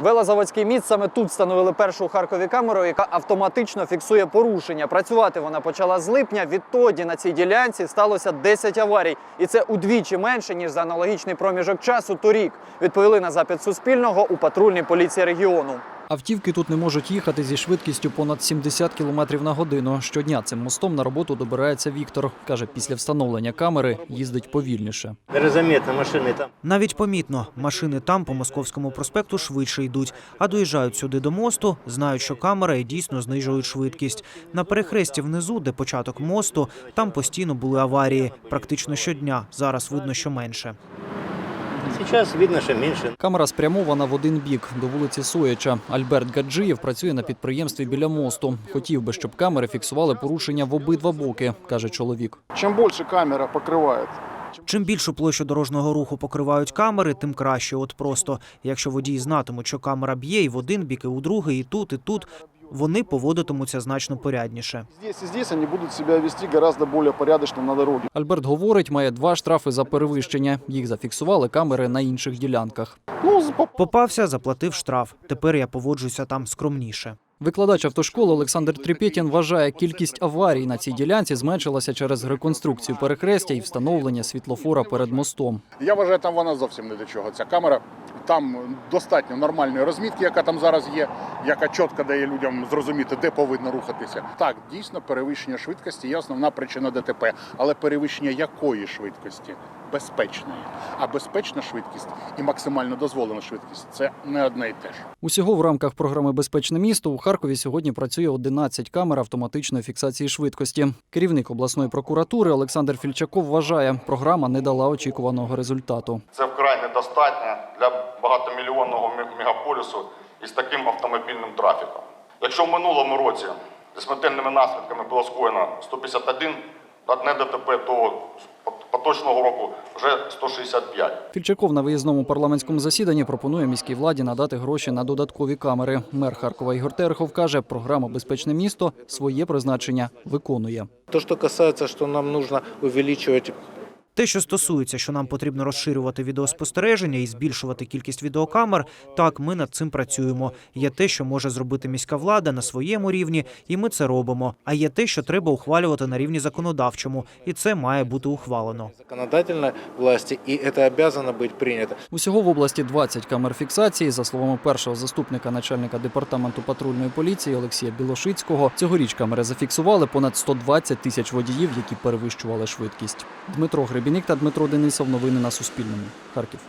Велозаводський міст саме тут встановили першу у Харкові камеру, яка автоматично фіксує порушення. Працювати вона почала з липня. Відтоді на цій ділянці сталося 10 аварій, і це удвічі менше ніж за аналогічний проміжок часу торік. Відповіли на запит Суспільного у патрульній поліції регіону. Автівки тут не можуть їхати зі швидкістю понад 70 км на годину. Щодня цим мостом на роботу добирається Віктор. Каже, після встановлення камери їздить повільніше. Машины там. Навіть помітно, машини там по московському проспекту швидше йдуть, а доїжджають сюди до мосту, знають, що камера і дійсно знижують швидкість. На перехресті внизу, де початок мосту, там постійно були аварії. Практично щодня. Зараз видно, що менше. Сейчас видно, что меньше. Камера спрямована в один бік до вулиці Сояча. Альберт Гаджиєв працює на підприємстві біля мосту. Хотів би, щоб камери фіксували порушення в обидва боки, каже чоловік. Чем больше камера покрывает, Чим більшу площу дорожнього руху покривають камери, тим краще. От просто якщо водії знатимуть, що камера б'є і в один бік, і у другий, і тут, і тут, вони поводитимуться значно порядніше. здесь и здесь они будут себя вести гораздо более порядочно на дороге. Альберт говорить, має два штрафи за перевищення. Їх зафіксували камери на інших ділянках. Ну, Попався, заплатив штраф. Тепер я поводжуся там скромніше. Викладач автошколи Олександр Тріпєтін вважає, кількість аварій на цій ділянці зменшилася через реконструкцію перехрестя і встановлення світлофора перед мостом. Я вважаю, там вона зовсім не до чого. Ця камера там достатньо нормальної розмітки, яка там зараз є, яка чітко дає людям зрозуміти, де повинно рухатися. Так, дійсно, перевищення швидкості є основна причина ДТП, але перевищення якої швидкості? Безпечної. А безпечна швидкість і максимально дозволена швидкість це не одне і те ж. Усього в рамках програми Безпечне місто у Харкові сьогодні працює 11 камер автоматичної фіксації швидкості. Керівник обласної прокуратури Олександр Фільчаков вважає, програма не дала очікуваного результату. Це вкрай недостатньо для багатомільйонного ме- мегаполісу із таким автомобільним трафіком. Якщо в минулому році зі смертельними наслідками було скоєно 151 одне ДТП, то з поточного року вже 165. Фільчаков на виїзному парламентському засіданні пропонує міській владі надати гроші на додаткові камери. Мер Харкова Ігор Терехов каже, програма Безпечне місто своє призначення виконує. То, что касается, что нам нужно увеличивать Те, що стосується, що нам потрібно розширювати відеоспостереження і збільшувати кількість відеокамер, так ми над цим працюємо. Є те, що може зробити міська влада на своєму рівні, і ми це робимо. А є те, що треба ухвалювати на рівні законодавчому, і це має бути ухвалено. законодательной власти, и это обязано быть принято. Усього в області 20 камер фіксації. За словами першого заступника начальника департаменту патрульної поліції Олексія Білошицького, цьогоріч камери зафіксували понад 120 тисяч водіїв, які перевищували швидкість. Дмитро Гребіник та Дмитро Денисов. Новини на Суспільному. Харків.